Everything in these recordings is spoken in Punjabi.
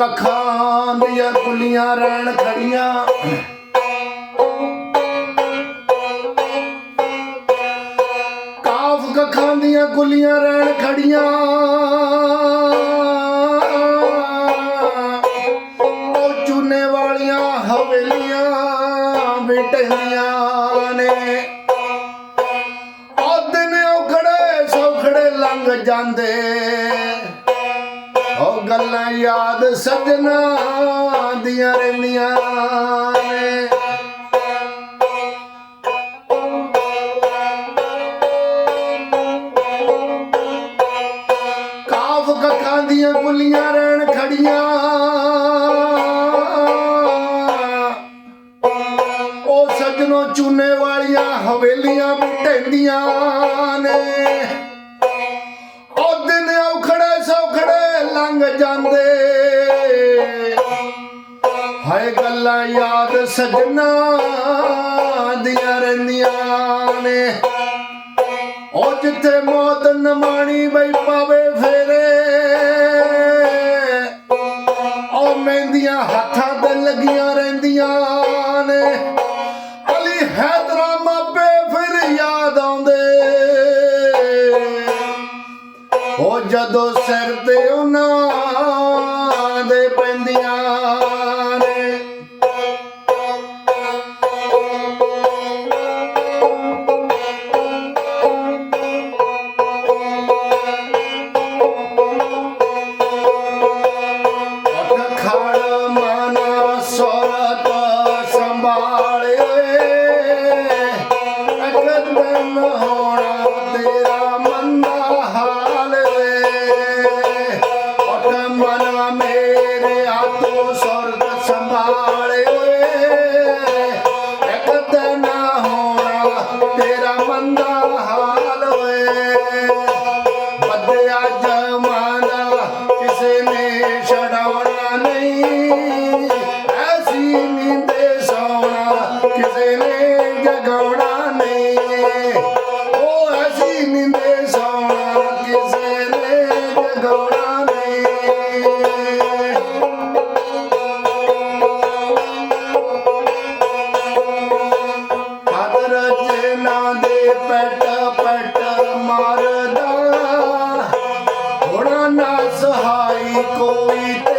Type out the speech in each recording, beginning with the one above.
ਕੱਖਾਂ ਦੀਆਂ ਕੁੱਲੀਆਂ ਰਹਿਣ ਖੜੀਆਂ। ਕਾਫ ਕੱਖਾਂ ਦੀਆਂ ਕੁੱਲੀਆਂ ਰਹਿਣ ਖੜੀਆਂ। ਉਹ ਚੁੰਨੇ ਵਾਲੀਆਂ ਹਵੇਲੀਆਂ ਬਿਟਹੀਆਂ ਨੇ। ਉਹ ਦਿਨ ਉਹ ਖੜੇ ਸੌ ਖੜੇ ਲੰਘ ਜਾਂਦੇ। ਉਹ ਗੱਲਾਂ ਯਾਦ ਸਜਣਾ ਦੀਆਂ ਰਹਿੰਦੀਆਂ ਕਾਫ ਕੱਖਾਂ ਦੀਆਂ ਗੁੱਲੀਆਂ ਰਹਿਣ ਖੜੀਆਂ। ਉਹ ਸਜਣੋ ਚੂਨੇ ਵਾਲੀਆਂ ਹਵੇਲੀਆਂ ਢੈਂਦੀਆਂ ਨੇ। ਲੰਘ ਜਾਂਦੇ। ਹਾਏ ਗੱਲਾਂ ਯਾਦ ਸਜਣਾ ਦੀਆਂ ਰਹਿੰਦੀਆਂ ਨੇ। ਉਹ ਜਿੱਥੇ ਮੌਤ ਨਮਾਣੀ ਬਈ ਪਾਵੇ আর দেও না Everybody. Michael Lee.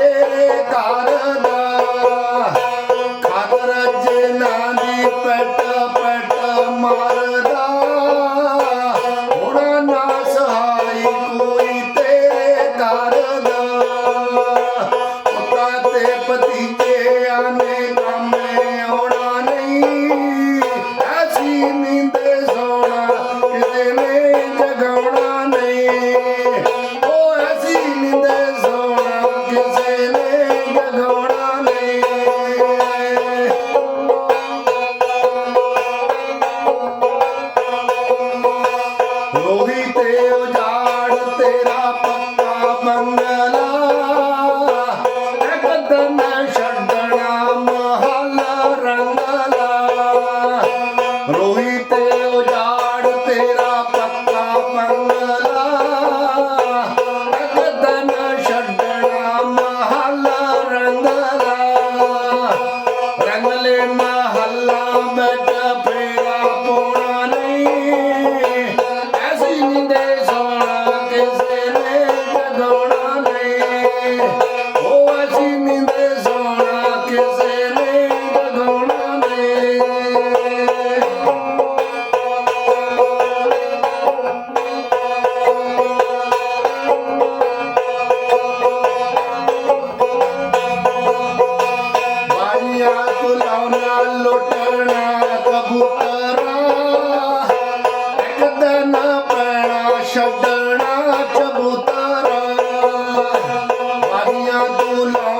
Raúl.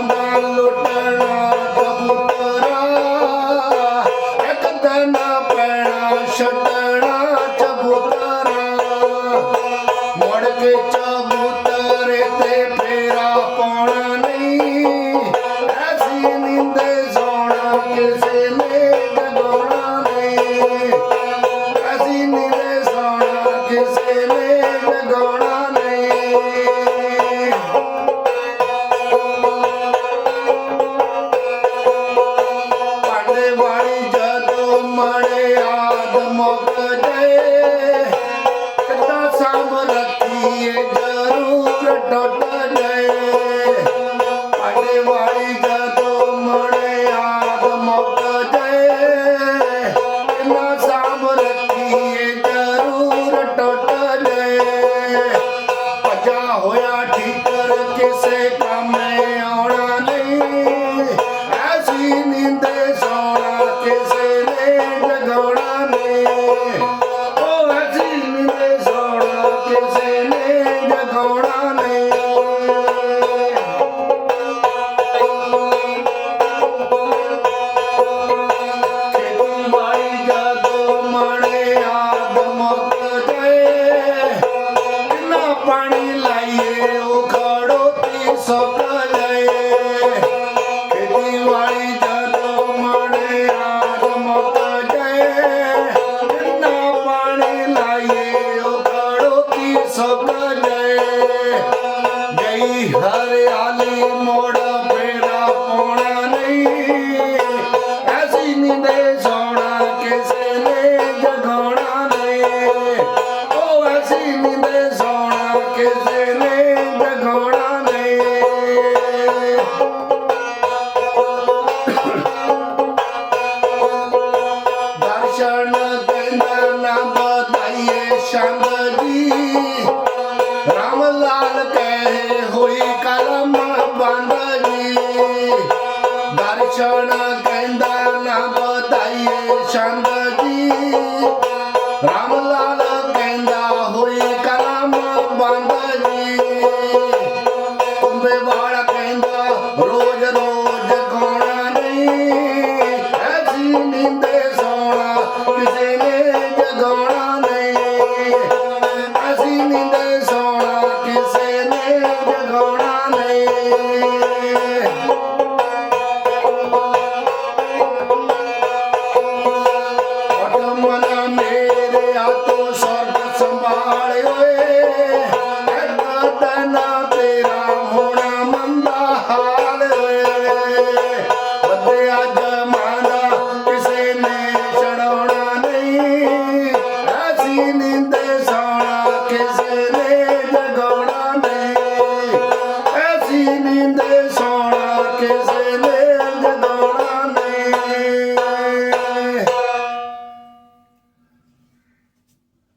eu ainda Chand ji Ram Lal ਹੋਈ ਕਲਮ ਜੀ ਦਰਸ਼ਨ ਕਹਿੰਦਾ ਬਤਾਈਏ ਚੰਦ ਜੀ ਰਾਮ ਲਾਲ ਕਹਿੰਦਾ ਹੋਈ ਕਲਮ ਬੰਦ ਜੀ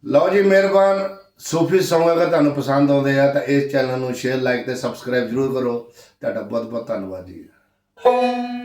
ਲਓ ਜੀ, ਮਿਹਰਬਾਨ। ਸੂਫੀ ਸੌਂਗ ਅਗਰ ਤੁਹਾਨੂੰ ਪਸੰਦ ਆਉਂਦੇ ਆ, ਤਾਂ ਇਸ ਚੈਨਲ ਨੂੰ ਸ਼ੇਅਰ ਲਾਈਕ ਤੇ ਸਬਸਕ੍ਰਾਈਬ ਜ਼ਰੂਰ ਕਰੋ। ਤੁਹਾਡਾ ਬਹੁਤ ਬਹੁਤ ਧੰਨਵਾਦ ਜੀ।